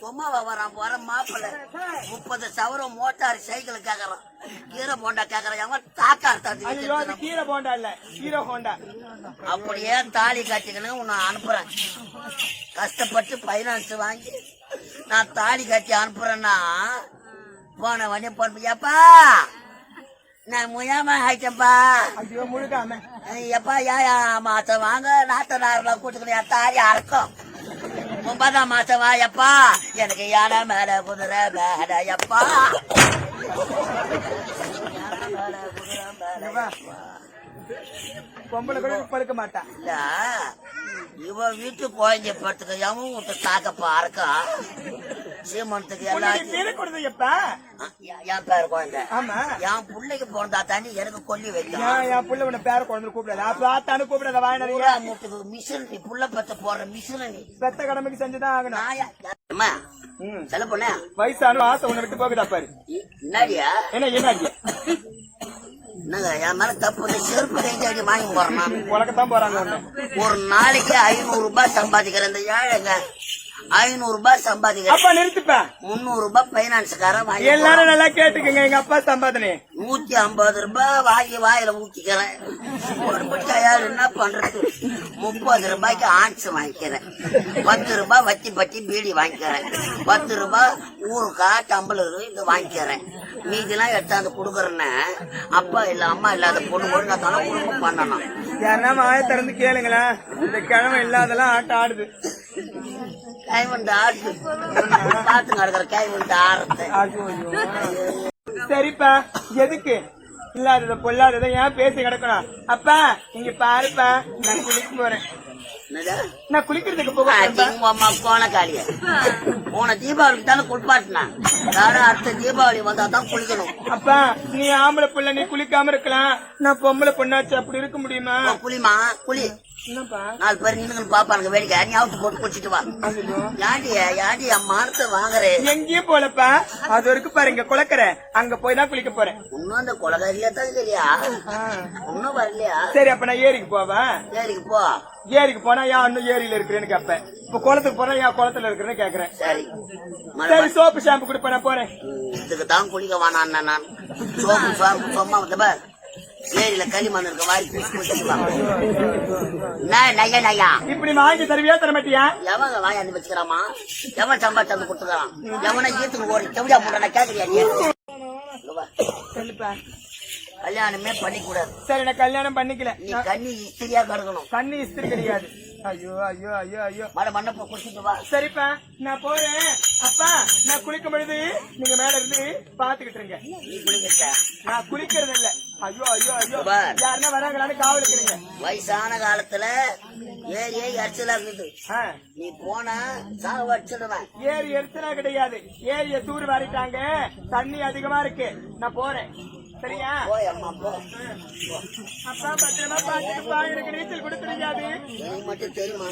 சும்மாவா வரான் வர மாப்பிள்ள. முப்பது சவரம் மோட்டார் சைக்கிள் கேக்குறான். கீரை போண்டா கேக்குறான். அவன் தாத்தா தாத்தி கீரை போண்டா இல்ல ஹீரோ ஹோண்டா அப்படியே தாலி கட்டிக்கணும் உன்னை அனுப்புறேன். கஷ்டப்பட்டு பைனான்ஸ் வாங்கி நான் தாலி கட்டி அனுப்புறேன்னா போன வண்டி போன்ப்பா நான் முயாம ஆயிட்டேன்ப்பா. ஐயோ முழுகாம. எப்பா ஏயா மாசம் வாங்க. நாத்தனாரில் கூட்டுக்கணும் தாலி அறக்கும் ஒன்பதாம் மாசம் வா எப்பா எனக்கு யானை மேல குதிரை வா. பொம்பளை கூட படுக்க மாட்டா. இல்ல, இவ வீட்டு குழந்தை படுத்துக்க எவன் விட்டு தாக்கப்பா இருக்கா? சீமந்தத்துக்கு உன்னுடைய எல்லாத்தையும். பேரு கொடுது எப்ப? என் பேர் குழந்தை. ஆமா. என் பிள்ளைக்கு பிறந்தா தாண்டி எனக்கு கொல்லி வைக்கும் என் புள்ள உன்னை பேர குழந்தை கூப்பிடாது அப்ப ஆத்தானு கூப்பிடாத வாய் நிறைய பூரா மூட்டுக்கு மிஷின் நீ புள்ள பத்த போடுற மிஷின் நீ பெத்த கடமைக்கு செஞ்சுதான் ஆகணும். சொல்ல போன வயசான ஆசை உன்னை விட்டு போகுதா பாரு. என்னடியா? என்ன என்னங்க என் மேல தப்பு. செருப்பு வாங்கி போறேன் உலகத்தான் போறாங்க ஒரு நாளைக்கு ஐநூறு ரூபாய் சம்பாதிக்கிறேன் இந்த ஏழைங்க. ஐநூறு ரூபாய் சம்பாதிக்கிறேன். அப்பா நிறுத்துப்ப. முந்நூறு ரூபாய் பைனான்ஸ்காரன் வாங்கி. எல்லாரும் நல்லா கேட்டுக்கங்க எங்க அப்பா சம்பாதனை நூத்தி ஐம்பது ரூபாய் வாங்கி வாயில ஊத்திக்கிறேன். ஒரு யார் என்ன பண்றது? முப்பது ரூபாய்க்கு ஆன்ஸ் வாங்கிக்கிறேன். பத்து ரூபாய் வத்தி பட்டி பீடி வாங்கிக்கிறேன். பத்து ரூபாய் ஊருக்காய் டம்பளர் இது வாங்கிக்கிறேன். மீதிலாம் எடுத்தாந்து கொடுக்குறேன்னு. அப்பா இல்ல அம்மா இல்லாத பொண்ணு தலை குடும்பம் பண்ணணும். யாருன்னா திறந்து கேளுங்களேன். இந்த கிழமை இல்லாதெல்லாம் ஆட்டம் ஆடுது. பார்த்து நடக்கிற ஆடுறது. சரிப்பா எதுக்கு இல்லாதத பொல்லாதத ஏன் பேசி கிடக்கணும் அப்பா இங்க பாருப்பா நான் குளிக்க போறேன் நான் குளிக்கிறதுக்கு போக போறேன்ப்பா. உங்க அம்மா கோணக்காளிய போன தீபாவளிக்கு தானே குளிப்பாட்டினான் யாரும் அடுத்த தீபாவளி வந்தா தான் குளிக்கணும் அப்பா நீ ஆம்பளை புள்ள நீ குளிக்காம இருக்கலாம் நான் பொம்பளை பொண்ணாச்சு அப்படி இருக்க முடியுமா குளிமா குளி நாலு பேர் நின்று பாப்பானுங்க வேடிக்கை. நீ அவுத்து போட்டு குளிச்சிட்டு வா. ஐயோ. யாண்டி யாண்டி அம்மானத்தை வாங்குறே. எங்கேயும் போலப்பா. அது வரைக்கும் பாரு இங்க குளக்கற அங்க போய் தான் குளிக்க போறேன். இன்னும் அந்த தான் இல்லையா ஆ. இன்னும் வரலையா? சரி அப்ப நான் ஏரிக்கு போவா? சரிக்கு போ. ஏரிக்கு போனா ஏன் இன்னும் ஏரியில இருக்கிறேன்னு கேட்பேன் இப்ப குளத்துக்கு போனா ஏன் குளத்துல இருக்கிறேன்னு கேக்குறேன். சரி. சரி சோப்பு ஷாம்பு கொடுப்பேன் போறேன். இதுக்கு தான் குளிக்க வேணான் நான். சோப்பு சோப்பு சும்மா வந்து பார். ஏரியில களிமண் இருக்க வா நய நய. இப்படி வாங்கி தருவியா தர மாட்டியா எவங்க வாயாந்து வச்சுக்கிறாமா? எவன் சம்பாதிச்சு வந்து கொடுத்துக்கிறான்? எவனை ஈத்துக்கு ஒரு செவடியா போட்டா கேக்குறியா நீ. சொல்லுப்பா. கல்யாணமே பண்ணிக்க கூடாது சரி நான் கல்யாணம் பண்ணிக்கல. நீ கண்ணி இஸ்திரியா கிடக்கணும் கண்ணி இஸ்திரி கிடையாது. ஐயோ ஐயோ ஐயோ ஐயோ. மழை மண்டப்ப குடிச்சிட்டு வா. சரிப்பா நான் போறேன். அப்பா நான் குளிக்கும் பொழுது நீங்க மேல இருந்து பாத்துக்கிட்டு இருங்க. நீ குளிக்கிட்ட? நான் குளிக்கிறது இல்ல வயசான காலத்துல ஏரியே எரிச்சலா இருக்குது நீ போனா சாவு அடிச்சிடுவேன். ஏரி எரிச்சலா கிடையாது. ஏரிய தூர் வாரிட்டாங்க. தண்ணி அதிகமா இருக்கு. நான் போறேன். சரியா? போய் அம்மா போ. அப்பா பத்திரமா பாத்துக்கப்பா எனக்கு நீச்சல் கொடுக்க தெரியாது நீ மட்டும் தெரியுமா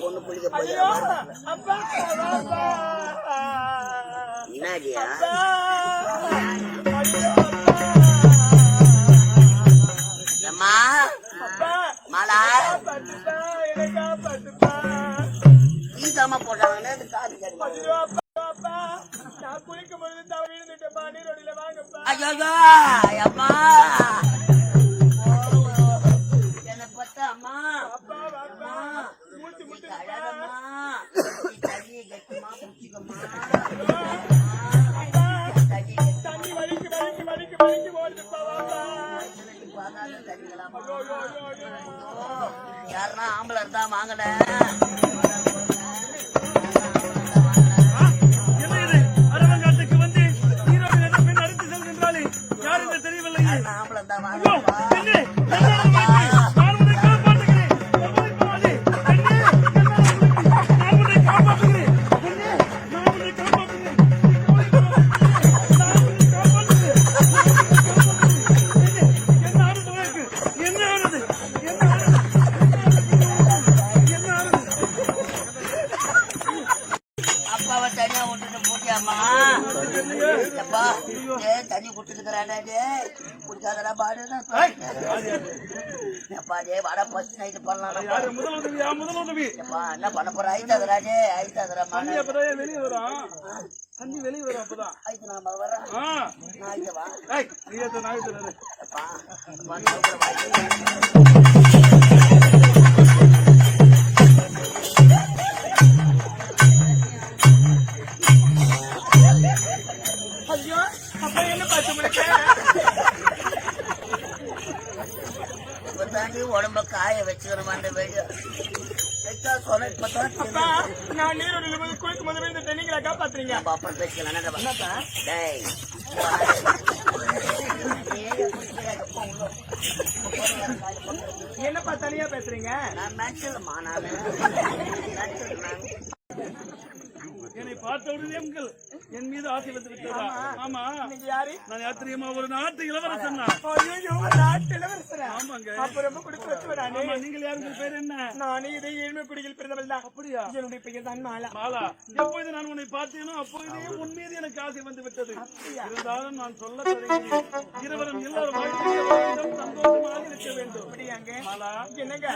பொண்ணு குளிக்க போய் அப்பா. முன்னாடியா அம்மா மாலா பத்துப்பா ஈசாம காது ஐயோ ஆம்பளை பாடு. எப்பா டே வட பத்து நைட்டு பண்ணலாம் முதல் உதவியா முதல் உதவி எப்பா என்ன பண்ண போற? ஐத்தாதரா டே ஐத்தாதரா தண்ணி அப்பதான் வெளியே வரும் தண்ணி வெளியே வரும் அப்பதான். ஐத்து நாம வரேன் ஆ. நான் ஐத்த வா. ஏய் நீ ஏத்த நான் ஏத்துறாரு எப்பா வந்து உங்களை வாங்கி ஐயோ அப்ப என்ன பார்த்து உங்களுக்கு இப்ப தாண்டி உடம்ப காய வச்சுக்கிறோம் அந்த வெளியே நான் நீரோடியில் போது குளிக்கும் போது இந்த தண்ணிங்களை காப்பாத்துறீங்க. பேசிக்கலாம் என்னடா டேய். என்னப்பா தனியா பேசுறீங்க? நான் மேட்சில்மா நான். என்னை பார்த்த உடனே என் மீது ஆசை வந்து விட்டதா? ஆமா. நீங்க யாரு? நான் யார் தெரியுமா ஒரு நாட்டு இளவரசன் நாட்டு இளவரசரா? ஆமாங்க. அப்ப ரொம்ப கொடுத்து வச்சுவரானே நீங்கள் பேர் என்ன? நானே இதை ஏழ்மை குடியில் பிறந்தவள் தான். அப்படியா? என்னுடைய பெயர் தான் மாலா. மாலா எப்பொழுது நான் உன்னை பார்த்தேனோ அப்பொழுதே உன் மீது எனக்கு ஆசை வந்து விட்டது. இருந்தாலும் நான் சொல்ல இருவரும் எல்லாரும் வாழ்க்கையில வாழ்ந்தும் சந்தோஷமாக இருக்க வேண்டும். அப்படியாங்க. மாலா என்னங்க?